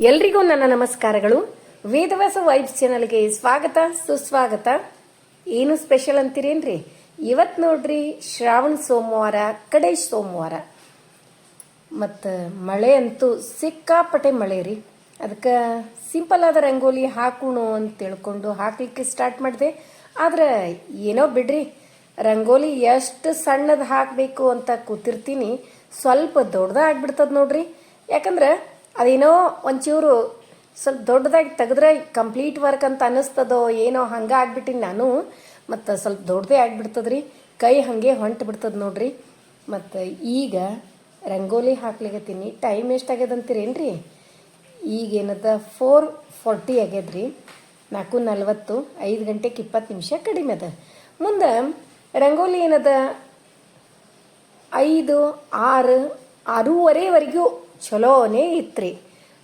ಎಲ್ರಿಗೂ ನನ್ನ ನಮಸ್ಕಾರಗಳು. ವೇದವಾಸ ವೈಬ್ಸ್ ಚಾನಲ್ಗೆ ಸ್ವಾಗತ, ಸುಸ್ವಾಗತ. ಏನು ಸ್ಪೆಷಲ್ ಅಂತೀರೇನ್ರಿ? ಇವತ್ತು ನೋಡ್ರಿ ಶ್ರಾವಣ ಸೋಮವಾರ, ಕಡೆ ಸೋಮವಾರ. ಮತ್ತು ಮಳೆ ಅಂತೂ ಸಿಕ್ಕಾಪಟ್ಟೆ ಮಳೆ ರೀ. ಅದಕ್ಕೆ ಸಿಂಪಲ್ ಆದ ರಂಗೋಲಿ ಹಾಕೋಣ ಅಂತ ತಿಳ್ಕೊಂಡು ಹಾಕ್ಲಿಕ್ಕೆ ಸ್ಟಾರ್ಟ್ ಮಾಡಿದೆ. ಆದ್ರೆ ಏನೋ ಬಿಡ್ರಿ, ರಂಗೋಲಿ ಎಷ್ಟು ಸಣ್ಣದು ಹಾಕಬೇಕು ಅಂತ ಕೂತಿರ್ತೀನಿ. ಸ್ವಲ್ಪ ದೊಡ್ಡದಾಗ್ಬಿಡ್ತದೆ ನೋಡ್ರಿ. ಯಾಕಂದ್ರೆ ಅದೇನೋ ಒಂಚೂರು ಸ್ವಲ್ಪ ದೊಡ್ಡದಾಗಿ ತೆಗೆದ್ರೆ ಕಂಪ್ಲೀಟ್ ವರ್ಕ್ ಅಂತ ಅನ್ನಿಸ್ತದೋ ಏನೋ ಹಂಗೆ ಆಗ್ಬಿಟ್ಟಿನಿ ನಾನು. ಮತ್ತು ಸ್ವಲ್ಪ ದೊಡ್ಡದೇ ಆಗ್ಬಿಡ್ತದ್ರಿ. ಕೈ ಹಾಗೆ ಹೊಂಟು ಬಿಡ್ತದೆ ನೋಡ್ರಿ. ಮತ್ತು ಈಗ ರಂಗೋಲಿ ಹಾಕ್ಲಿಕತ್ತೀನಿ. ಟೈಮ್ ಎಷ್ಟಾಗ್ಯದಂತೀರೇನ್ರಿ ಈಗೇನದ ಫೋರ್ ಫಾರ್ಟಿ ಆಗ್ಯದ್ರಿ. ನಾಲ್ಕು ನಲ್ವತ್ತು, ಐದು ಗಂಟೆಗೆ ಇಪ್ಪತ್ತು ನಿಮಿಷ ಕಡಿಮೆ ಅದ. ಮುಂದೆ ರಂಗೋಲಿ ಏನದ? ಐದು, ಆರು, ಆರೂವರೆವರೆಗೂ ಚಲೋನೇ ಇತ್ರಿ.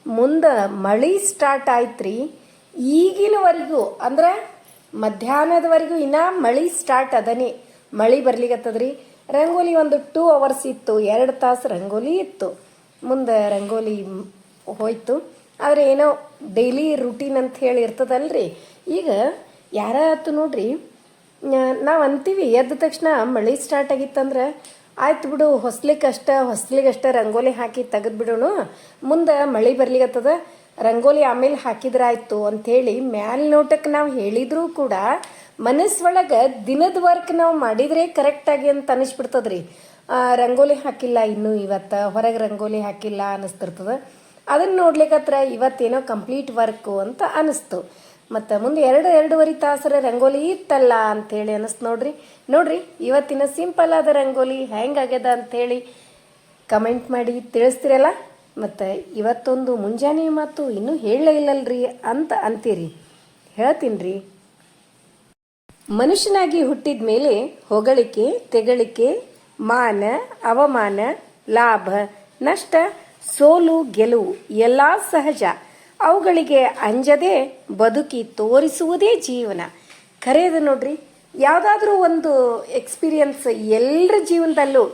ಮುಂದೆ ಮಳೆ ಸ್ಟಾರ್ಟ್ ಆಯ್ತ್ರಿ. ಈಗಿನವರೆಗೂ, ಅಂದ್ರೆ ಮಧ್ಯಾಹ್ನದವರೆಗೂ ಇನ್ನ ಮಳೆ ಸ್ಟಾರ್ಟ್ ಅದನೇ. ಮಳೆ ಬರ್ಲಿಕತ್ತದ್ರಿ. ರಂಗೋಲಿ ಒಂದು ಟೂ ಅವರ್ಸ್ ಇತ್ತು. ಎರಡು ತಾಸು ರಂಗೋಲಿ ಇತ್ತು. ಮುಂದೆ ರಂಗೋಲಿ ಹೋಯ್ತು. ಆದರೆ ಏನೋ ಡೈಲಿ ರುಟೀನ್ ಅಂತ ಹೇಳಿ ಇರ್ತದಲ್ರಿ. ಈಗ ಯಾರಾತು ನೋಡ್ರಿ ನಾವು ಅಂತೀವಿ, ಎದ್ದ ತಕ್ಷಣ ಮಳೆ ಸ್ಟಾರ್ಟ್ ಆಗಿತ್ತಂದ್ರೆ ಆಯ್ತು ಬಿಡು ಹೊಸ್ಲಿಕ್ಕಷ್ಟ ಹೊಸ್ಲಿಗಷ್ಟ ರಂಗೋಲಿ ಹಾಕಿ ತೆಗೆದು ಬಿಡೋಣ. ಮುಂದೆ ಮಳೆ ಬರ್ಲಿಗತ್ತದ ರಂಗೋಲಿ ಆಮೇಲೆ ಹಾಕಿದ್ರಾಯ್ತು ಅಂಥೇಳಿ ಮ್ಯಾಲ್ ನೋಟಕ್ಕೆ ನಾವು ಹೇಳಿದ್ರೂ ಕೂಡ ಮನಸ್ಸೊಳಗೆ ದಿನದ ವರ್ಕ್ ನಾವು ಮಾಡಿದ್ರೆ ಕರೆಕ್ಟಾಗಿ ಅಂತ ಅನಿಸ್ಬಿಡ್ತದ್ರಿ. ರಂಗೋಲಿ ಹಾಕಿಲ್ಲ, ಇನ್ನೂ ಇವತ್ತು ಹೊರಗೆ ರಂಗೋಲಿ ಹಾಕಿಲ್ಲ ಅನ್ನಿಸ್ತಿರ್ತದ. ಅದನ್ನ ನೋಡ್ಲಿಕ್ಕತ್ರ ಇವತ್ತೇನೋ ಕಂಪ್ಲೀಟ್ ವರ್ಕು ಅಂತ ಅನಿಸ್ತು. ಮತ್ತು ಮುಂದೆ ಎರಡು ಎರಡೂವರೆ ತಾಸರ ರಂಗೋಲಿ ಇತ್ತಲ್ಲ ಅಂಥೇಳಿ ಅನ್ನಿಸ್ತು ನೋಡ್ರಿ. ನೋಡ್ರಿ, ಇವತ್ತಿನ ಸಿಂಪಲ್ ಆದ ರಂಗೋಲಿ ಹೆಂಗಾಗ್ಯದ ಅಂಥೇಳಿ ಕಮೆಂಟ್ ಮಾಡಿ ತಿಳಿಸ್ತಿರಲ್ಲ? ಮತ್ತು ಇವತ್ತೊಂದು ಮುಂಜಾನೆ ಮಾತು ಇನ್ನೂ ಹೇಳಲೇ ಇಲ್ಲಲ್ರಿ ಅಂತ ಅಂತೀರಿ. ಹೇಳ್ತೀನಿ ಮನುಷ್ಯನಾಗಿ ಹುಟ್ಟಿದ ಮೇಲೆ ಹೊಗಳಿಕೆ, ತೆಗಳಿಕೆ, ಮಾನ, ಅವಮಾನ, ಲಾಭ, ನಷ್ಟ, ಸೋಲು, ಗೆಲುವು ಎಲ್ಲ ಸಹಜ. ಅವುಗಳಿಗೆ ಅಂಜದೆ ಬದುಕಿ ತೋರಿಸುವುದೇ ಜೀವನ. ಕರೆಯದು ನೋಡ್ರಿ, ಯಾವುದಾದ್ರೂ ಒಂದು ಎಕ್ಸ್ಪೀರಿಯನ್ಸ್ ಎಲ್ಲರ ಜೀವನದಲ್ಲೂ,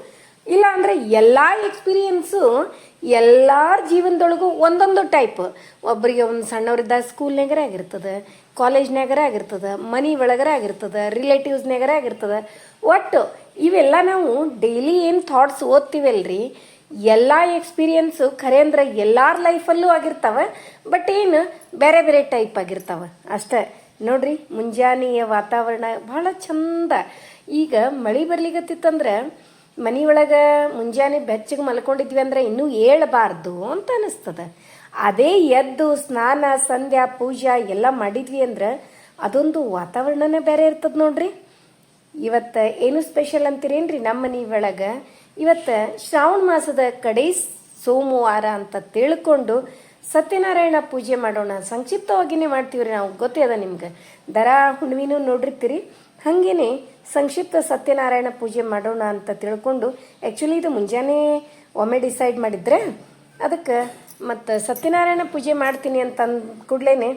ಇಲ್ಲ ಅಂದರೆ ಎಲ್ಲ ಎಕ್ಸ್ಪೀರಿಯನ್ಸು ಎಲ್ಲಾರ ಜೀವನದೊಳಗೂ ಒಂದೊಂದು ಟೈಪ್ ಒಬ್ಬರಿಗೆ ಒಂದು ಸಣ್ಣವರಿದ್ದ ಸ್ಕೂಲ್ನಾಗರ ಆಗಿರ್ತದೆ ಕಾಲೇಜ್ನಾಗರ ಆಗಿರ್ತದೆ, ಮನೆ ಒಳಗರ ಆಗಿರ್ತದೆ ರಿಲೇಟಿವ್ಸ್ನಾಗರ ಆಗಿರ್ತದೆ. ಒಟ್ಟು ಇವೆಲ್ಲ ನಾವು ಡೈಲಿ ಏನು ಥಾಟ್ಸ್ ಓದ್ತೀವಲ್ರಿ? ಎಲ್ಲ ಎಕ್ಸ್ಪೀರಿಯನ್ಸು ಖರೆ ಅಂದ್ರೆ ಎಲ್ಲಾರ ಲೈಫಲ್ಲೂ ಆಗಿರ್ತಾವೆ ಬಟ್ ಏನು ಬೇರೆ ಬೇರೆ ಟೈಪ್ ಆಗಿರ್ತಾವೆ. ಅಷ್ಟೇ. ನೋಡ್ರಿ, ಮುಂಜಾನೆಯ ವಾತಾವರಣ ಬಹಳ ಚಂದ. ಈಗ ಮಳೆ ಬರ್ಲಿಕತ್ತಿತ್ತಂದ್ರೆ ಮನೆಯೊಳಗೆ ಮುಂಜಾನೆ ಬೆಚ್ಚಗೆ ಮಲ್ಕೊಂಡಿದ್ವಿ ಅಂದ್ರೆ ಇನ್ನೂ ಏಳಬಾರ್ದು ಅಂತ ಅನಿಸ್ತದ. ಅದೇ ಎದ್ದು ಸ್ನಾನ, ಸಂಧ್ಯಾ, ಪೂಜಾ ಎಲ್ಲ ಮಾಡಿದ್ವಿ ಅಂದ್ರೆ ಅದೊಂದು ವಾತಾವರಣನೇ ಬೇರೆ ಇರ್ತದ ನೋಡ್ರಿ. ಇವತ್ತು ಏನು ಸ್ಪೆಷಲ್ ಅಂತೀರೇನ್ರಿ ನಮ್ಮ ಮನೆ ಒಳಗೆ? ಇವತ್ತು ಶ್ರಾವಣ ಮಾಸದ ಕಡೆ ಸೋಮವಾರ ಅಂತ ತಿಳ್ಕೊಂಡು ಸತ್ಯನಾರಾಯಣ ಪೂಜೆ ಮಾಡೋಣ. ಸಂಕ್ಷಿಪ್ತವಾಗಿನೇ ರೀ ನಾವು. ಗೊತ್ತೇ ಅದ ನಿಮ್ಗೆ? ದರ, ಹುಣ್ಣಿಮೆನೂ ನೋಡಿರ್ತೀರಿ ಹಾಗೇನೆ ಸಂಕ್ಷಿಪ್ತ ಸತ್ಯನಾರಾಯಣ ಪೂಜೆ ಮಾಡೋಣ ಅಂತ ತಿಳ್ಕೊಂಡು ಆ್ಯಕ್ಚುಲಿ ಇದು ಮುಂಜಾನೆ ಒಮ್ಮೆ ಡಿಸೈಡ್ ಮಾಡಿದ್ರೆ ಅದಕ್ಕೆ ಮತ್ತು ಸತ್ಯನಾರಾಯಣ ಪೂಜೆ ಮಾಡ್ತೀನಿ ಅಂತ ಅಂದ ಕೂಡಲೇ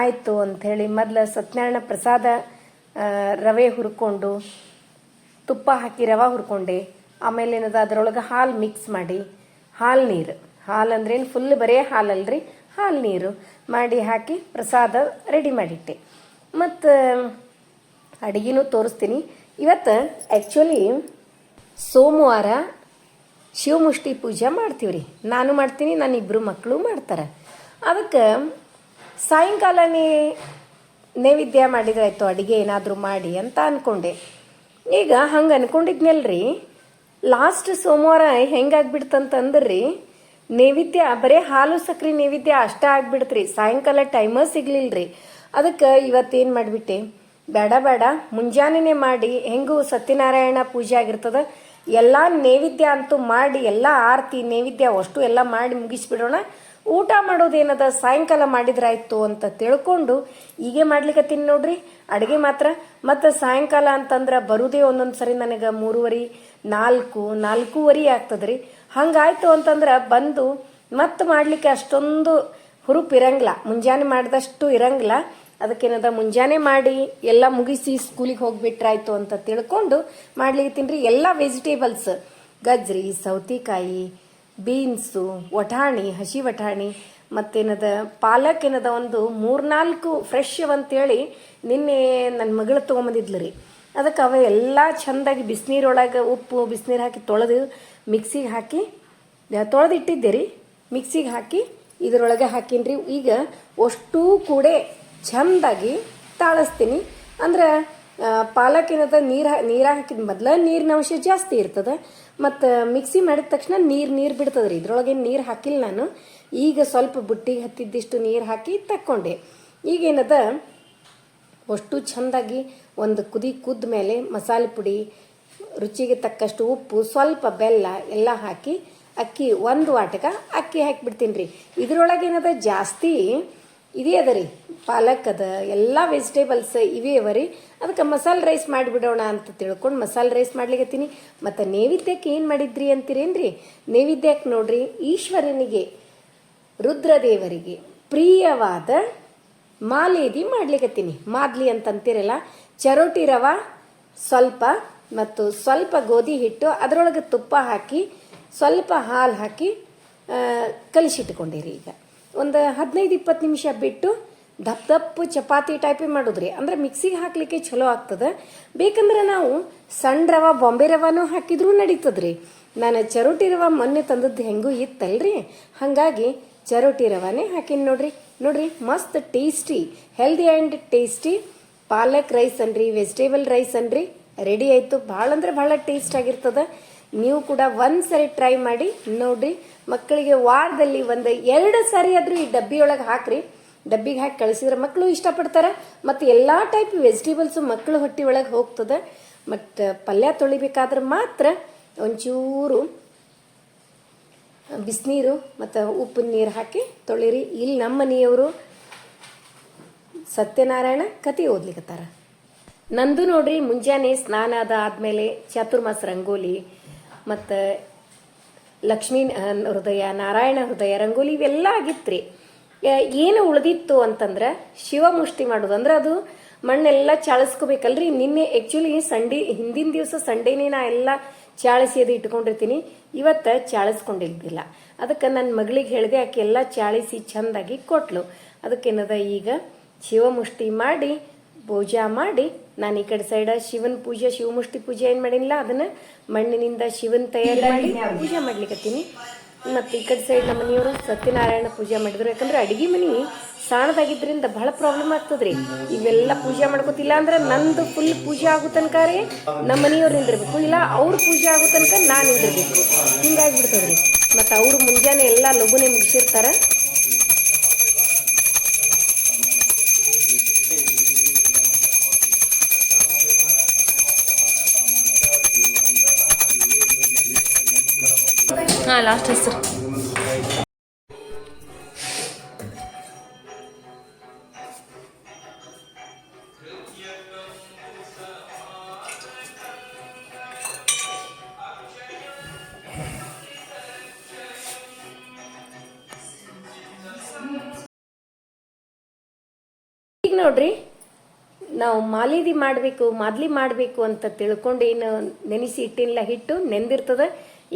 ಆಯಿತು ಅಂಥೇಳಿ ಮೊದಲು ಸತ್ಯನಾರಾಯಣ ಪ್ರಸಾದ ರವೆ ಹುರ್ಕೊಂಡು ತುಪ್ಪ ಹಾಕಿ ರವೆ ಹುರ್ಕೊಂಡೆ. ಆಮೇಲೆ ಏನದ, ಅದರೊಳಗೆ ಹಾಲು ಮಿಕ್ಸ್ ಮಾಡಿ. ಹಾಲು ನೀರು. ಹಾಲು ಅಂದ್ರೇನು ಫುಲ್ ಬರೇ ಹಾಲಲ್ರಿ? ಹಾಲು ನೀರು ಮಾಡಿ ಹಾಕಿ ಪ್ರಸಾದ ರೆಡಿ ಮಾಡಿಟ್ಟೆ. ಮತ್ತು ಅಡುಗೆನೂ ತೋರಿಸ್ತೀನಿ. ಇವತ್ತು ಆ್ಯಕ್ಚುಲಿ ಸೋಮವಾರ ಶಿವಮುಷ್ಟಿ ಪೂಜೆ ಮಾಡ್ತೀವಿ ರೀ ನಾನು ಮಾಡ್ತೀನಿ ನನ್ನ ಇಬ್ಬರು ಮಕ್ಕಳು ಮಾಡ್ತಾರೆ. ಅದಕ್ಕೆ ಸಾಯಂಕಾಲನೇ ನೈವೇದ್ಯ ಮಾಡಿದ್ರಾಯ್ತು ಅಡುಗೆ ಏನಾದರೂ ಮಾಡಿ ಅಂತ ಅಂದ್ಕೊಂಡೆ ಈಗ ಹಂಗೆ ಅನ್ಕೊಂಡಿದ್ನಲ್ರಿ. ಲಾಸ್ಟ್ ಸೋಮವಾರ ಹೆಂಗಾಗ್ಬಿಡ್ತಂತಂದ್ರಿ, ನೈವೇದ್ಯ, ಬರೀ ಹಾಲು ಸಕ್ರೆ ನೈವೇದ್ಯ ಅಷ್ಟೇ ಆಗ್ಬಿಡ್ತ್ರಿ. ಸಾಯಂಕಾಲ ಟೈಮರ್ ಸಿಗ್ಲಿಲ್ರಿ. ಅದಕ್ಕೆ ಇವತ್ತೇನ್ ಮಾಡಿಬಿಟ್ಟೆ? ಬೇಡ ಬೇಡ ಮುಂಜಾನೆನೆ ಮಾಡಿ. ಹೆಂಗೂ ಸತ್ಯನಾರಾಯಣ ಪೂಜೆ ಆಗಿರ್ತದ. ಎಲ್ಲ ನೈವೇದ್ಯ ಅಂತೂ ಮಾಡಿ, ಎಲ್ಲ ಆರತಿ, ನೈವೇದ್ಯ ಅಷ್ಟು ಎಲ್ಲ ಮಾಡಿ ಮುಗಿಸ್ಬಿಡೋಣ. ಊಟ ಮಾಡೋದೇನದ ಸಾಯಂಕಾಲ ಮಾಡಿದ್ರಾಯ್ತು ಅಂತ ತಿಳ್ಕೊಂಡು ಹೀಗೆ ಮಾಡ್ಲಿಕ್ಕತ್ತೀನಿ ನೋಡ್ರಿ. ಅಡುಗೆ ಮಾತ್ರ. ಮತ್ತು ಸಾಯಂಕಾಲ ಅಂತಂದ್ರೆ ಬರುದೇ ಒಂದೊಂದು ಸರಿ ನನಗೆ ಮೂರುವರೆ, ನಾಲ್ಕು, ನಾಲ್ಕೂವರೆ ಆಗ್ತದ್ರಿ. ಹಂಗಾಯ್ತು ಅಂತಂದ್ರೆ ಬಂದು ಮತ್ತೆ ಮಾಡ್ಲಿಕ್ಕೆ ಅಷ್ಟೊಂದು ಹುರುಪು ಇರಂಗಿಲ್ಲ. ಮುಂಜಾನೆ ಮಾಡಿದಷ್ಟು ಇರಂಗಿಲ್ಲ. ಅದಕ್ಕೇನದ ಮುಂಜಾನೆ ಮಾಡಿ ಎಲ್ಲ ಮುಗಿಸಿ ಸ್ಕೂಲಿಗೆ ಹೋಗ್ಬಿಟ್ರಾಯ್ತು ಅಂತ ತಿಳ್ಕೊಂಡು ಮಾಡ್ಲಿಕ್ಕೆ ತಿನ್ರಿ ಎಲ್ಲ ವೆಜಿಟೇಬಲ್ಸ್, ಗಜ್ರಿ, ಸೌತೆಕಾಯಿ ಬೀನ್ಸು ವಟಾಣಿ ಹಸಿ ವಟಾಣಿ ಮತ್ತೇನದ ಪಾಲಕ್ ಏನದ ಒಂದು ಮೂರ್ನಾಲ್ಕು ಫ್ರೆಶ್ ಅಂತೇಳಿ ನಿನ್ನೆ ನನ್ನ ಮಗಳು ತೊಗೊಂಬಂದಿದ್ಲು ರೀ. ಅದಕ್ಕೆ ಅವ ಎಲ್ಲ ಚಂದಾಗಿ ಬಿಸಿನೀರೊಳಗೆ ಉಪ್ಪು, ಬಿಸಿನೀರು ಹಾಕಿ ತೊಳೆದು ಮಿಕ್ಸಿಗೆ ಹಾಕಿ ತೊಳೆದಿಟ್ಟಿದ್ದೆ ರೀ. ಮಿಕ್ಸಿಗೆ ಹಾಕಿ ಇದರೊಳಗೆ ಹಾಕಿನ್ರಿ ಈಗ ಅಷ್ಟೂ ಕೂಡ ಚಂದಾಗಿ ತಾಳಿಸ್ತೀನಿ. ಅಂದ್ರೆ ಪಾಲಕ್ ಏನದ ನೀರು ನೀರು ಹಾಕಿದ ಮೊದಲ ನೀರಿನ ಅಂಶ ಜಾಸ್ತಿ ಇರ್ತದೆ. ಮತ್ತು ಮಿಕ್ಸಿ ಮಾಡಿದ ತಕ್ಷಣ ನೀರು ನೀರು ಬಿಡ್ತದ್ರಿ ಇದ್ರೊಳಗೆ ನೀರು ಹಾಕಿಲ್ಲ ನಾನು. ಈಗ ಸ್ವಲ್ಪ ಬುಟ್ಟಿಗೆ ಹತ್ತಿದ್ದಿಷ್ಟು ನೀರು ಹಾಕಿ ತಕ್ಕೊಂಡೆ. ಈಗೇನದ ಅಷ್ಟು ಚಂದಾಗಿ ಒಂದು ಕುದಿ ಕುದ್ದ ಮೇಲೆ ಮಸಾಲೆ ಪುಡಿ, ರುಚಿಗೆ ತಕ್ಕಷ್ಟು ಉಪ್ಪು, ಸ್ವಲ್ಪ ಬೆಲ್ಲ ಎಲ್ಲ ಹಾಕಿ ಅಕ್ಕಿ, ಒಂದು ವಾಟಕ ಅಕ್ಕಿ ಹಾಕಿಬಿಡ್ತೀನಿ ರೀ. ಇದ್ರೊಳಗೆ ಏನದ? ಜಾಸ್ತಿ ಇದೇ ಅದ ರೀ. ಪಾಲಕ್ ಅದ, ಎಲ್ಲ ವೆಜಿಟೇಬಲ್ಸ್ ಇವೇ ಅವ ರೀ ಅದಕ್ಕೆ ಮಸಾಲೆ ರೈಸ್ ಮಾಡಿಬಿಡೋಣ ಅಂತ ತಿಳ್ಕೊಂಡು ಮಸಾಲೆ ರೈಸ್ ಮಾಡ್ಲಿಕತ್ತೀನಿ. ಮತ್ತು ನೈವೇದ್ಯಕ್ಕೆ ಏನು ಮಾಡಿದ್ರಿ ಅಂತೀರೇನ್ರಿ? ನೈವೇದ್ಯಕ್ಕೆ ನೋಡ್ರಿ, ಈಶ್ವರನಿಗೆ, ರುದ್ರದೇವರಿಗೆ ಪ್ರಿಯವಾದ ಮಾಲೇದಿ ಮಾಡ್ಲಿಕತ್ತೀನಿ. ಮಾದ್ಲಿ ಅಂತಂತೀರಲ್ಲ, ಚರೋಟಿ ರವ, ಸ್ವಲ್ಪ ಮತ್ತು ಸ್ವಲ್ಪ ಗೋಧಿ ಹಿಟ್ಟು, ಅದರೊಳಗೆ ತುಪ್ಪ ಹಾಕಿ, ಸ್ವಲ್ಪ ಹಾಲು ಹಾಕಿ ಕಲಿಸಿಟ್ಕೊಂಡಿರಿ ಈಗ. ಒಂದು ಹದಿನೈದು, ಇಪ್ಪತ್ತು ನಿಮಿಷ ಬಿಟ್ಟು ದಪ್ಪ ದಪ್ಪ ಚಪಾತಿ ಟೈಪೇ ಮಾಡೋದ್ರಿ. ಅಂದ್ರೆ ಮಿಕ್ಸಿಗೆ ಹಾಕ್ಲಿಕ್ಕೆ ಚಲೋ ಆಗ್ತದೆ. ಬೇಕಂದ್ರೆ ನಾವು ಸಣ್ಣ ರವ, ಬಾಂಬೆ ರವಾನು ಹಾಕಿದ್ರೂ ನಡೀತದ್ರಿ. ನಾನು ಚರೋಟಿ ರವ ಮೊನ್ನೆ ತಂದದ್ದು ಹೆಂಗೂ ಇತ್ತಲ್ರಿ. ಹಾಗಾಗಿ ಚರೋಟಿ ರವಾನೇ ಹಾಕಿನಿ ನೋಡ್ರಿ. ನೋಡ್ರಿ, ಮಸ್ತ್ tasty healthy and tasty palak rice ಅನ್ರಿ ವೆಜಿಟೇಬಲ್ ರೈಸ್ ಅನ್ರಿ. ರೆಡಿ ಆಯಿತು. ಭಾಳ ಅಂದ್ರೆ ಭಾಳ ಟೇಸ್ಟ್ ಆಗಿರ್ತದ. ನೀವು ಕೂಡ ಒಂದು ಸರಿ ಟ್ರೈ ಮಾಡಿ, ನೋಡ್ರಿ, ಮಕ್ಕಳಿಗೆ ವಾರದಲ್ಲಿ ಒಂದು ಎರಡು ಸಾರಿ ಆದರೂ ಈ ಡಬ್ಬಿಯೊಳಗೆ ಹಾಕ್ರಿ. ಡಬ್ಬಿಗೆ ಹಾಕಿ ಕಳಿಸಿದ್ರೆ ಮಕ್ಕಳು ಇಷ್ಟಪಡ್ತಾರೆ. ಮತ್ತು ಎಲ್ಲ ಟೈಪ್ ವೆಜಿಟೇಬಲ್ಸು ಮಕ್ಕಳು ಹೊಟ್ಟೆ ಒಳಗೆ ಹೋಗ್ತದೆ. ಮತ್ತು ಪಲ್ಯ ತೊಳಿಬೇಕಾದ್ರೆ ಮಾತ್ರ ಒಂಚೂರು ಬಿಸಿನೀರು ಮತ್ತು ಉಪ್ಪಿನ ನೀರು ಹಾಕಿ ತೊಳಿರಿ. ಇಲ್ಲಿ ನಮ್ಮ ಮನೆಯವರು ಸತ್ಯನಾರಾಯಣ ಕತೆ ಓದ್ಲಿಕತ್ತಾರ. ನಂದು ನೋಡ್ರಿ, ಮುಂಜಾನೆ ಸ್ನಾನ ಅದ ಆದಮೇಲೆ ಚಾತುರ್ಮಾಸ ರಂಗೋಲಿ ಮತ್ತು ಲಕ್ಷ್ಮೀ ಹೃದಯ, ನಾರಾಯಣ ಹೃದಯ, ರಂಗೋಲಿ ಇವೆಲ್ಲ ಆಗಿತ್ತು ರೀ ಏನು ಉಳಿದಿತ್ತು ಅಂತಂದ್ರೆ ಶಿವಮುಷ್ಟಿ ಮಾಡೋದು. ಅಂದ್ರೆ ಅದು ಮಣ್ಣೆಲ್ಲ ಚಾಳಿಸ್ಕೋಬೇಕಲ್ರಿ. ನಿನ್ನೆ ಆ್ಯಕ್ಚುಲಿ ಸಂಡೇ, ಹಿಂದಿನ ದಿವಸ ಸಂಡೇನೇ ನಾ ಎಲ್ಲ ಚಾಳಿಸಿ ಅದು ಇಟ್ಕೊಂಡಿರ್ತೀನಿ. ಇವತ್ತು ಚಾಳಿಸ್ಕೊಂಡಿದ್ದಿಲ್ಲ ಅದಕ್ಕೆ ನನ್ನ ಮಗಳಿಗೆ ಹೇಳಿದೆ, ಆಕೆ ಎಲ್ಲ ಚಾಳಿಸಿ ಚೆಂದಾಗಿ ಕೊಟ್ಲು. ಏನದ ಈಗ ಶಿವಮುಷ್ಟಿ ಮಾಡಿ ಪೂಜಾ ಮಾಡಿ ನಾನು ಈ ಕಡೆ ಸೈಡ ಶಿವನ ಪೂಜೆ ಶಿವಮುಷ್ಟಿ ಪೂಜೆ ಏನು ಮಾಡಿಲ್ಲ ಅದನ್ನ ಮಣ್ಣಿನಿಂದ ಶಿವನ ತಯಾರಿ ಮಾಡಿ ಪೂಜೆ ಮಾಡ್ಲಿಕತ್ತೀನಿ ಮತ್ತು ಈ ಕಡೆ ಸೈಡ್ ನಮ್ಮ ಮನೆಯವರು ಸತ್ಯನಾರಾಯಣ ಪೂಜೆ ಮಾಡಿದ್ರು ಯಾಕಂದ್ರೆ ಅಡಿಗೆ ಮನೆ ಸಾಣದಾಗಿದ್ರಿಂದ ಬಹಳ ಪ್ರಾಬ್ಲಮ್ ಆಗ್ತದ್ರಿ. ಇವೆಲ್ಲ ಪೂಜೆ ಮಾಡ್ಕೋತಿಲ್ಲ ಅಂದ್ರೆ ನಂದು ಫುಲ್ ಪೂಜೆ ಆಗೋ ತನಕ ರೀ ನಮ್ಮ ಮನೆಯವ್ರು ನಿಂದಿರ್ಬೇಕು. ಇಲ್ಲ ಅವ್ರ ಪೂಜೆ ಆಗೋ ತನಕ ನಾನು ನಿಂದಿರ್ಬೇಕು. ಹಿಂಗಾಗ್ಬಿಡ್ತದ್ರಿ ಮತ್ತು ಅವರು ಮುಂಜಾನೆ ಎಲ್ಲ ಲಘುನೆ ಮುಗಿಸಿರ್ತಾರೆ. ಹಾಂ ಲಾಸ್ಟ್ ಹೆಸರು. ನೋಡ್ರಿ, ನಾವು ಮಾಲಿದಿ ಮಾಡಬೇಕು, ಮಾದ್ಲಿ ಮಾಡಬೇಕು ಅಂತ ತಿಳ್ಕೊಂಡು ಏನು ನೆನೆಸಿ ಇಟ್ಟಿಲ್ಲ, ಹಿಟ್ಟು ನೆಂದಿರ್ತದ.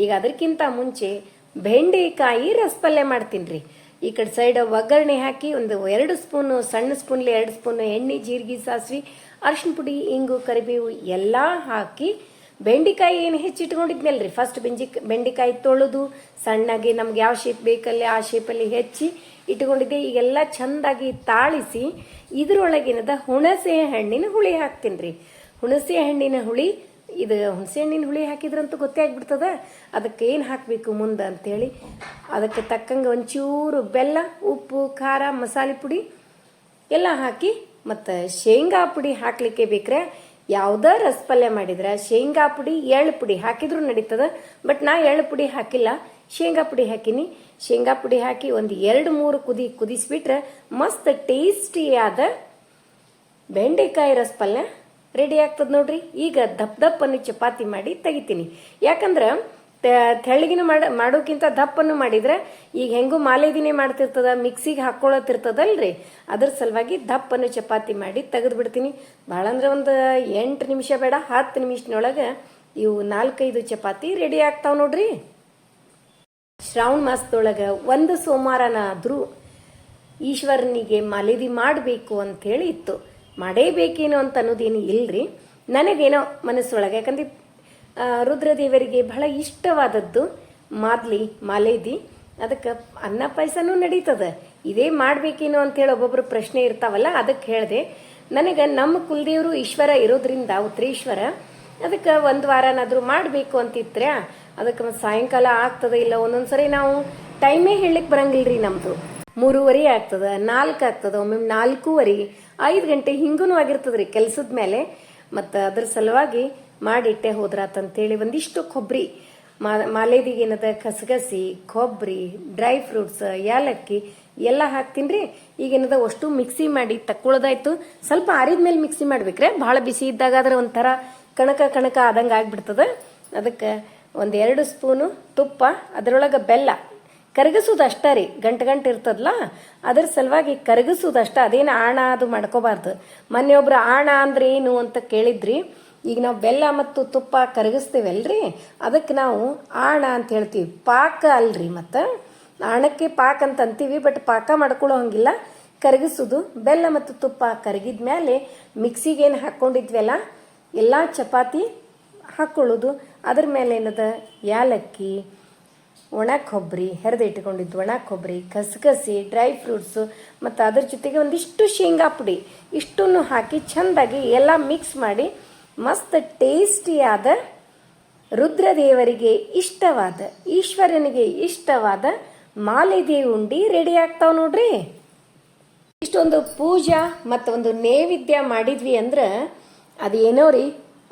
ಈಗ ಅದಕ್ಕಿಂತ ಮುಂಚೆ ಬೆಂಡೆಕಾಯಿ ರಸಪಲ್ಯ ಮಾಡ್ತೀನಿ ರೀ ಈ ಕಡೆ ಸೈಡ್ ಒಗ್ಗರಣೆ ಹಾಕಿ ಒಂದು ಎರಡು ಸ್ಪೂನು, ಸಣ್ಣ ಸ್ಪೂನ್ಲಿ ಎರಡು ಸ್ಪೂನು ಎಣ್ಣೆ, ಜೀರಿಗೆ, ಸಾಸಿವೆ ಅರಶಿನ ಪುಡಿ, ಇಂಗು, ಕರಿಬೇವು ಎಲ್ಲ ಹಾಕಿ ಬೆಂಡೆಕಾಯಿ ಏನು ಹೆಚ್ಚಿಟ್ಕೊಂಡಿದ್ನಲ್ರಿ ಫಸ್ಟ್ ಬೆಂಜಿ ಬೆಂಡೆಕಾಯಿ ತೊಳೆದು ಸಣ್ಣಗೆ ನಮ್ಗೆ ಯಾವ ಶೇಪ್ ಬೇಕಲ್ಲಿ ಆ ಶೇಪಲ್ಲಿ ಹೆಚ್ಚಿ ಇಟ್ಕೊಂಡಿದ್ದೆ. ಈಗೆಲ್ಲ ಚಂದಾಗಿ ತಾಳಿಸಿ ಇದರೊಳಗಿನದ ಹುಣಸೆ ಹಣ್ಣಿನ ಹುಳಿ ಹಾಕ್ತೀನಿ ರೀ ಹುಣಸೆ ಹಣ್ಣಿನ ಹುಳಿ ಇದು ಹಣ್ಣಿನ ಹುಳಿ ಹಾಕಿದ್ರಂತೂ ಗೊತ್ತೇ ಆಗ್ಬಿಡ್ತದ? ಅದಕ್ಕೆ ಏನು ಹಾಕಬೇಕು ಮುಂದೆ ಅಂಥೇಳಿ ಅದಕ್ಕೆ ತಕ್ಕಂಗೆ ಒಂಚೂರು ಬೆಲ್ಲ, ಉಪ್ಪು, ಖಾರ, ಮಸಾಲೆ ಪುಡಿ ಎಲ್ಲ ಹಾಕಿ ಮತ್ತು ಶೇಂಗಾ ಪುಡಿ ಹಾಕಲಿಕ್ಕೆ ಬೇಕ್ರೆ ಯಾವುದೇ ರಸಪಲ್ಯ ಮಾಡಿದ್ರೆ? ಶೇಂಗಾ ಪುಡಿ, ಎಳ್ಳು ಪುಡಿ ಹಾಕಿದ್ರು ನಡೀತದ, ಬಟ್ ನಾ ಎಳ್ಳು ಪುಡಿ ಹಾಕಿಲ್ಲ. ಶೇಂಗಾ ಪುಡಿ ಹಾಕಿನಿ. ಶೇಂಗಾ ಪುಡಿ ಹಾಕಿ ಒಂದು ಎರಡು ಮೂರು ಕುದಿ ಕುದಿಸಿಬಿಟ್ರೆ ಮಸ್ತ್ ಟೇಸ್ಟಿಯಾದ ಬೆಂಡೆಕಾಯಿ ರಸಪಲ್ಯ ರೆಡಿ ಆಗ್ತದ ನೋಡ್ರಿ. ಈಗ ದಪ್ಪ ದಪ್ಪನ್ನು ಚಪಾತಿ ಮಾಡಿ ತೆಗಿತೀನಿ. ಯಾಕಂದ್ರೆ ತೆಳ್ಳಗಿನ ಮಾಡ, ಮಾಡೋಕ್ಕಿಂತ ದಪ್ಪನ್ನು ಮಾಡಿದ್ರೆ ಈಗ ಹೆಂಗೂ ಮಾಲೇದಿನೇ ಮಾಡ್ತಿರ್ತದ, ಮಿಕ್ಸಿಗೆ ಹಾಕ್ಕೊಳತಿರ್ತದಲ್ರಿ ಅದ್ರ ಸಲುವಾಗಿ ದಪ್ಪನ್ನು ಚಪಾತಿ ಮಾಡಿ ತೆಗೆದು ಬಿಡ್ತೀನಿ ಭಾಳ ಅಂದ್ರೆ ಒಂದು ಎಂಟು ನಿಮಿಷ ಬೇಡ, ಹತ್ತು ನಿಮಿಷನೊಳಗೆ ಇವು ನಾಲ್ಕೈದು ಚಪಾತಿ ರೆಡಿ ಆಗ್ತಾವ ನೋಡ್ರಿ. ಶ್ರಾವಣ ಮಾಸದೊಳಗೆ ಒಂದು ಸೋಮವಾರನಾದರೂ ಈಶ್ವರನಿಗೆ ಮಾಲೆದಿ ಮಾಡಬೇಕು ಅಂಥೇಳಿ ಇತ್ತು. ಮಾಡೇಬೇಕೇನೋ ಅಂತ ಅನ್ನೋದೇನು ಇಲ್ರಿ. ನನಗೇನೋ ಮನಸ್ಸೊಳಗೆ ಯಾಕಂದ್ರೆ ರುದ್ರದೇವರಿಗೆ ಬಹಳ ಇಷ್ಟವಾದದ್ದು ಮಾದ್ಲಿ, ಮಾಲೇದಿ. ಅದಕ್ಕೆ ಅನ್ನ ಪಾಯಸನೂ ನಡೀತದ. ಇದೇ ಮಾಡ್ಬೇಕೇನೋ ಅಂತೇಳಿ ಒಬ್ಬೊಬ್ರು ಪ್ರಶ್ನೆ ಇರ್ತಾವಲ್ಲ, ಅದಕ್ಕೆ ಹೇಳಿದೆ. ನನಗೆ ನಮ್ಮ ಕುಲದೇವರು ಈಶ್ವರ ಇರೋದ್ರಿಂದ, ಉತ್ತರೇಶ್ವರ, ಅದಕ್ಕೆ ಒಂದು ವಾರನಾದ್ರೂ ಮಾಡಬೇಕು ಅಂತಿದ್ರೆ ಅದಕ್ಕೆ ಸಾಯಂಕಾಲ ಆಗ್ತದ ಇಲ್ಲ ಒಂದೊಂದ್ಸರಿ ನಾವು ಟೈಮೇ ಹೇಳಲಿಕ್ಕೆ ರೀ ನಮ್ದು. ಮೂರುವರೆ ಆಗ್ತದ, ನಾಲ್ಕು ಆಗ್ತದ ಒಮ್ಮೆ ನಾಲ್ಕೂವರೆ. ಐದು ಗಂಟೆ ಹಿಂಗೂ ಆಗಿರ್ತದ್ರಿ ಕೆಲ್ಸದ ಮೇಲೆ. ಮತ್ತು ಅದ್ರ ಸಲುವಾಗಿ ಮಾಡಿಟ್ಟೆ ಹೋದ್ರಾತಂತೇಳಿ ಒಂದಿಷ್ಟು ಕೊಬ್ಬರಿ ಮಾ, ಮಾಲೇದಿಗೆ ಏನದ ಕಸಗಸಿ ಕೊಬ್ಬರಿ ಡ್ರೈ ಫ್ರೂಟ್ಸ್ ಏಲಕ್ಕಿ ಎಲ್ಲ ಹಾಕ್ತೀನಿ ರೀ ಈಗೇನದ ಅಷ್ಟು ಮಿಕ್ಸಿ ಮಾಡಿ ತಕ್ಕೊಳ್ಳೋದಾಯ್ತು ಸ್ವಲ್ಪ ಆರಿದ ಮೇಲೆ ಮಿಕ್ಸಿ ಮಾಡ್ಬೇಕ್ರೆ. ಭಾಳ ಬಿಸಿ ಇದ್ದಾಗ ಆದ್ರೆ ಒಂಥರ ಕಣಕ ಕಣಕ ಆದಂಗೆ ಆಗಿಬಿಡ್ತದೆ. ಅದಕ್ಕೆ ಒಂದೆರಡು ಸ್ಪೂನು ತುಪ್ಪ, ಅದರೊಳಗೆ ಬೆಲ್ಲ. ಕರಗಿಸೋದು ಅಷ್ಟೇ ರೀ, ಗಂಟು ಗಂಟು ಇರ್ತದಲ್ಲ ಅದ್ರ ಸಲುವಾಗಿ ಕರಗಿಸೋದಷ್ಟೇ, ಅದೇನು ಆಣ ಅದು ಮಾಡ್ಕೋಬಾರ್ದು. ಮೊನ್ನೆ ಒಬ್ರು ಆಣ ಅಂದ್ರೆ ಏನು ಅಂತ ಕೇಳಿದ್ರಿ, ಈಗ ನಾವು ಬೆಲ್ಲ ಮತ್ತು ತುಪ್ಪ ಕರಗಿಸ್ತೀವಲ್ರಿ ಅದಕ್ಕೆ ನಾವು ಆಣ ಅಂತ ಹೇಳ್ತೀವಿ. ಪಾಕ ಅಲ್ರಿ ಮತ್ತು, ಆಣಕ್ಕೆ ಪಾಕ ಅಂತ ಅಂತೀವಿ, ಬಟ್ ಪಾಕ ಮಾಡ್ಕೊಳ್ಳೋ ಹಂಗಿಲ್ಲ. ಕರಗಿಸೋದು ಬೆಲ್ಲ ಮತ್ತು ತುಪ್ಪ ಕರಗಿದ ಮೇಲೆ ಮಿಕ್ಸಿಗೆ ಏನು ಹಾಕ್ಕೊಂಡಿದ್ವಲ್ಲ ಎಲ್ಲ ಚಪಾತಿ ಹಾಕ್ಕೊಳ್ಳೋದು ಅದ್ರ ಮೇಲೆ ಏನದ? ಯಾಲಕ್ಕಿ ಒಣ ಕೊಬ್ಬರಿ, ಹೆರೆದು ಇಟ್ಕೊಂಡಿದ್ದು ಒಣ ಕೊಬ್ಬರಿ ಕಸಗಸಿ ಡ್ರೈ ಫ್ರೂಟ್ಸು ಮತ್ತು ಅದ್ರ ಜೊತೆಗೆ ಒಂದಿಷ್ಟು ಶೇಂಗಾ ಪುಡಿ. ಇಷ್ಟನ್ನು ಹಾಕಿ ಚೆಂದಾಗಿ ಎಲ್ಲ ಮಿಕ್ಸ್ ಮಾಡಿ ಮಸ್ತ್ ಟೇಸ್ಟಿಯಾದ ರುದ್ರದೇವರಿಗೆ ಇಷ್ಟವಾದ, ಈಶ್ವರನಿಗೆ ಇಷ್ಟವಾದ ಮಾಲೆದಿ ಉಂಡಿ ರೆಡಿ ಆಗ್ತಾವ ನೋಡ್ರಿ. ಇಷ್ಟೊಂದು ಪೂಜಾ ಮತ್ತು ಒಂದು ನೈವೇದ್ಯ ಮಾಡಿದ್ವಿ ಅಂದ್ರೆ ಅದೇನೋ ರೀ,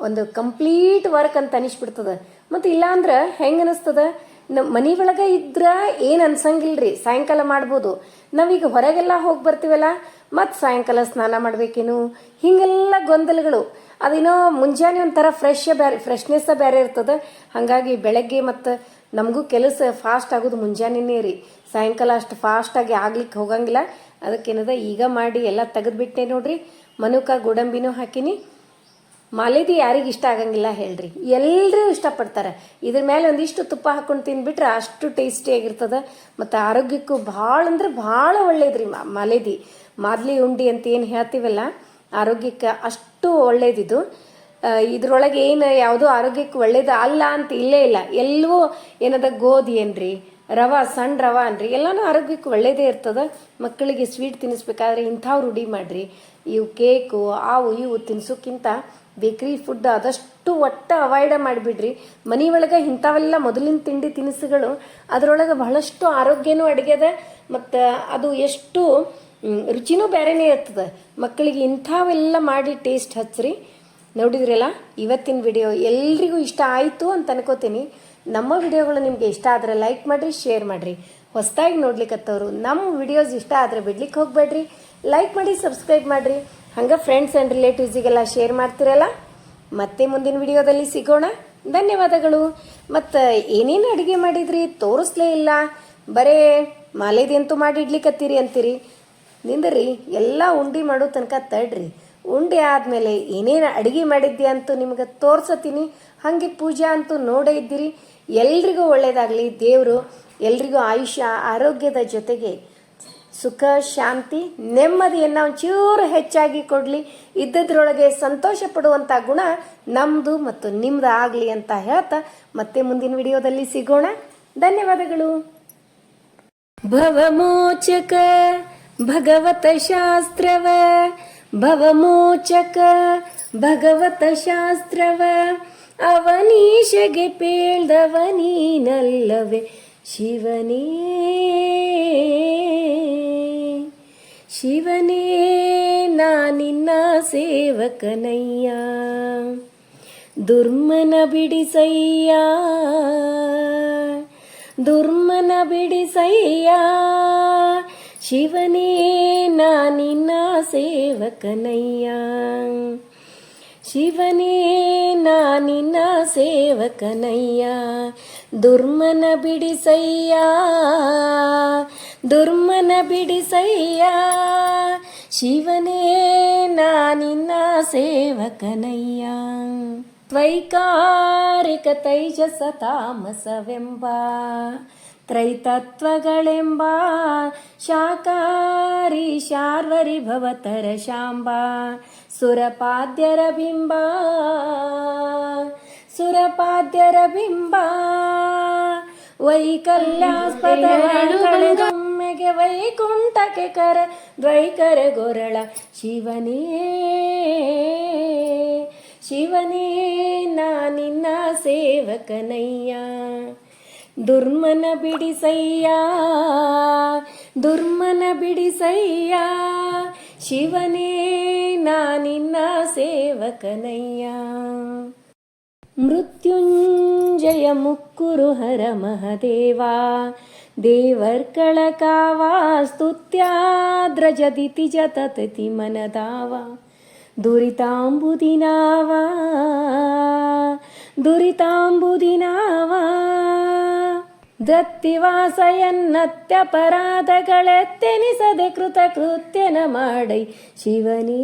ಒಂದು ಕಂಪ್ಲೀಟ್ ವರ್ಕ್ ಅಂತ ಅನಿಸ್ಬಿಡ್ತದೆ. ಮತ್ತು ಇಲ್ಲಾಂದ್ರೆ ಹೆಂಗೆ ಅನಿಸ್ತದ? ನಮ್ಮ ಮನೆ ಒಳಗೆ ಇದ್ರೆ ಏನು ಅನ್ಸಂಗಿಲ್ರಿ? ಸಾಯಂಕಾಲ ಮಾಡ್ಬೋದು. ನಾವೀಗ ಹೊರಗೆಲ್ಲ ಹೋಗಿ ಬರ್ತೀವಲ್ಲ, ಮತ್ತು ಸಾಯಂಕಾಲ ಸ್ನಾನ ಮಾಡ್ಬೇಕೇನು? ಹಿಂಗೆಲ್ಲ ಗೊಂದಲಗಳು. ಅದೇನೋ ಮುಂಜಾನೆ ಒಂಥರ ಫ್ರೆಶ್ ಬೇರೆ ಫ್ರೆಶ್ನೆಸ್ ಬೇರೆ ಇರ್ತದೆ. ಹಾಗಾಗಿ ಬೆಳಗ್ಗೆ ಮತ್ತು ನಮಗೂ ಕೆಲಸ ಫಾಸ್ಟ್ ಆಗೋದು ಮುಂಜಾನೆನೇ ರೀ. ಸಾಯಂಕಾಲ ಅಷ್ಟು ಫಾಸ್ಟಾಗಿ ಆಗ್ಲಿಕ್ಕೆ ಹೋಗಂಗಿಲ್ಲ. ಅದಕ್ಕೇನದ, ಈಗ ಮಾಡಿ ಎಲ್ಲ ತೆಗೆದ್ಬಿಟ್ಟೆ ನೋಡ್ರಿ. ಮನುಕ ಗೋಡಂಬಿನೂ ಹಾಕಿನಿ. ಮಾಲೇದಿ ಯಾರಿಗೆ ಇಷ್ಟ ಆಗಂಗಿಲ್ಲ ಹೇಳ್ರಿ. ಎಲ್ಲರೂ ಇಷ್ಟಪಡ್ತಾರೆ. ಇದ್ರ ಮೇಲೆ ಒಂದಿಷ್ಟು ತುಪ್ಪ ಹಾಕೊಂಡು ತಿಂದ್ಬಿಟ್ರೆ ಅಷ್ಟು ಟೇಸ್ಟಿಯಾಗಿರ್ತದೆ ಮತ್ತು ಆರೋಗ್ಯಕ್ಕೂ ಭಾಳ ಅಂದ್ರೆ ಭಾಳ ಒಳ್ಳೇದ್ರಿ ಮಾಲೇದಿ. ಮಾದ್ಲಿ ಉಂಡಿ ಅಂತ ಏನು ಹೇಳ್ತೀವಲ್ಲ, ಆರೋಗ್ಯಕ್ಕೆ ಅಷ್ಟು ಒಳ್ಳೇದಿದು. ಇದ್ರೊಳಗೆ ಏನು ಯಾವುದೋ ಆರೋಗ್ಯಕ್ಕೆ ಒಳ್ಳೇದು ಅಲ್ಲ ಅಂತ ಇಲ್ಲೇ ಇಲ್ಲ. ಎಲ್ಲವೂ ಏನದ ಗೋಧಿ ಏನ್ರಿ, ರವ ಸಣ್ಣ ರವ ಅನ್ರಿ, ಎಲ್ಲನೂ ಆರೋಗ್ಯಕ್ಕೆ ಒಳ್ಳೇದೇ ಇರ್ತದ. ಮಕ್ಕಳಿಗೆ ಸ್ವೀಟ್ ತಿನ್ನಿಸ್ಬೇಕಾದ್ರೆ ಇಂಥವು ರೂಢಿ ಮಾಡ್ರಿ. ಇವು ಕೇಕು, ಆವು, ಇವು ತಿನ್ಸೋಕ್ಕಿಂತ ಬೇಕ್ರಿ ಫುಡ್ ಆದಷ್ಟು ಒಟ್ಟು ಅವಾಯ್ಡ ಮಾಡಿಬಿಡ್ರಿ. ಮನೆ ಒಳಗೆ ಇಂಥವೆಲ್ಲ ಮೊದಲಿನ ತಿಂಡಿ ತಿನಿಸುಗಳು, ಅದರೊಳಗೆ ಬಹಳಷ್ಟು ಆರೋಗ್ಯನೂ ಅಡುಗೆದ ಮತ್ತು ಅದು ಎಷ್ಟು ರುಚಿನೂ ಬೇರೆನೇ ಇರ್ತದೆ. ಮಕ್ಕಳಿಗೆ ಇಂಥವೆಲ್ಲ ಮಾಡಿ ಟೇಸ್ಟ್ ಹಚ್ಚ್ರಿ ನೋಡಿದ್ರಲ್ಲ, ಇವತ್ತಿನ ವಿಡಿಯೋ ಎಲ್ರಿಗೂ ಇಷ್ಟ ಆಯಿತು ಅಂತ ಅನ್ಕೋತೀನಿ. ನಮ್ಮ ವಿಡಿಯೋಗಳು ನಿಮಗೆ ಇಷ್ಟ ಆದರೆ ಲೈಕ್ ಮಾಡಿರಿ ಶೇರ್ ಮಾಡಿರಿ. ಹೊಸದಾಗಿ ನೋಡ್ಲಿಕ್ಕೆ ನಮ್ಮ ವಿಡಿಯೋಸ್ ಇಷ್ಟ ಆದರೆ ಬಿಡ್ಲಿಕ್ಕೆ ಹೋಗಬೇಡ್ರಿ. ಲೈಕ್ ಮಾಡಿ ಸಬ್ಸ್ಕ್ರೈಬ್ ಮಾಡಿರಿ. ಹಂಗೆ ಫ್ರೆಂಡ್ಸ್ ಆ್ಯಂಡ್ ರಿಲೇಟಿವ್ಸಿಗೆಲ್ಲ ಶೇರ್ ಮಾಡ್ತಿರಲ್ಲ? ಮತ್ತೆ ಮುಂದಿನ ವಿಡಿಯೋದಲ್ಲಿ ಸಿಗೋಣ. ಧನ್ಯವಾದಗಳು. ಮತ್ತು ಏನೇನು ಅಡುಗೆ ಮಾಡಿದ್ರಿ ತೋರಿಸ್ಲೇ ಇಲ್ಲ. ಬರೇ ಮಾಲೇದಿ ಅಂತೂ ಮಾಡಿ ಇಡ್ಲಿಕ್ಕತ್ತೀರಿ ಅಂತೀರಿ. ನಿಂದ್ರಿ, ಎಲ್ಲ ಉಂಡಿ ಮಾಡೋ ತನಕ ತಡ್ರಿ. ಉಂಡೆ ಆದಮೇಲೆ ಏನೇನು ಅಡುಗೆ ಮಾಡಿದ್ದೆ ಅಂತೂ ನಿಮ್ಗೆ ತೋರ್ಸತ್ತೀನಿ. ಹಾಗೆ ಪೂಜಾ ಅಂತೂ ನೋಡೇ ಇದ್ದೀರಿ. ಎಲ್ರಿಗೂ ಒಳ್ಳೆಯದಾಗಲಿ ದೇವರು. ಎಲ್ರಿಗೂ ಆಯುಷ್ಯ, ಆರೋಗ್ಯದ ಜೊತೆಗೆ. ಸುಖ, ಶಾಂತಿ, ನೆಮ್ಮದಿಯನ್ನು ಒಂಚೂರು ಹೆಚ್ಚಾಗಿ ಕೊಡಲಿ. ಇದ್ದದ್ರೊಳಗೆ ಸಂತೋಷ ಪಡುವಂಥ ಗುಣ ನಮ್ಮದು ಮತ್ತು ನಿಮ್ಮದು ಆಗಲಿ ಅಂತ ಹೇಳ್ತಾ ಮತ್ತೆ ಮುಂದಿನ ವಿಡಿಯೋದಲ್ಲಿ ಸಿಗೋಣ. ಧನ್ಯವಾದಗಳು. ಭವಮೋಚಕ, ಭಗವತ ಶಾಸ್ತ್ರವ. ಭವಮೋಚಕ, ಭಗವತ ಶಾಸ್ತ್ರವ. ಅವನೀಶಗೆ ಪೇಳ್ದವ ನೀನಲ್ಲವೇ ಶಿವನೇ ಶಿವನೇ ನಾನಿನ್ನ ಸೇವಕನಯ್ಯ ದುರ್ಮನ ಬಿಡಿಸಯ್ಯ ದುರ್ಮನ ಬಿಡಿಸಯ್ಯ ಶಿವನೇ ನಾನಿನ್ನ ಸೇವಕನಯ್ಯ ಶಿವನೇ ನಾನಿನ್ನ ಸೇವಕನಯ್ಯ. ದುರ್ಮನ ಬಿಡಿಸಯ್ಯ. ದುರ್ಮನ ಬಿಡಿಸಯ್ಯ. ಶಿವನೇ ನಾನಿನ್ನ ಸೇವಕನಯ್ಯ. ತ್ವೈಕಾರಿಕ ತೈಜಸ ತಾಮಸವೆಂಬ. ತ್ರೈತತ್ವಗಳೆಂಬ. ಶಾಕಾರಿ ಶಾರ್ವರಿ ಭವತರ ಶಾಂಬ. ಸುರಪಾದ್ಯರ ಬಿಂಬ ಸುರಪಾದ್ಯರ ಬಿಂಬ ವೈಕಲ್ಯಾಸ್ಪದ ಕಳೆದೊಮ್ಮೆಗೆ ವೈಕುಂಠಕ್ಕೆ ಕರ, ದ್ವೈಕರ ಗೊರಳ ಶಿವನೇ ಶಿವನೇ ನಾನಿನ್ನ ಸೇವಕನಯ್ಯ. ದುರ್ಮನ ಬಿಡಿಸಯ್ಯ ದುರ್ಮನ ಬಿಡಿಸಯ್ಯ ಶಿವನೇ ನಾ ನಿನ್ನ ಸೇವಕನಯ್ಯ ಮೃತ್ಯುಂಜಯ ಮುಕ್ಕುರು ಹರ ಮಹದೇವ ದೇವರ್ಕಳ ಕಾವಾ ಸ್ತುತ್ಯಾದ್ರಜದಿತಿ ಜತತತಿ ಮನದಾವ ದುರಿತಾಂಬುದಿನಾವ ದುರಿತಾಂಬುದಿನಾವ ದತ್ತಿವಾಸಯನ್ನತ್ಯಪರಾಧಗಳೆತ್ತೆನಿಸದೆ ಕೃತಕೃತ್ಯನ ಮಾಡೈ ಶಿವನೇ.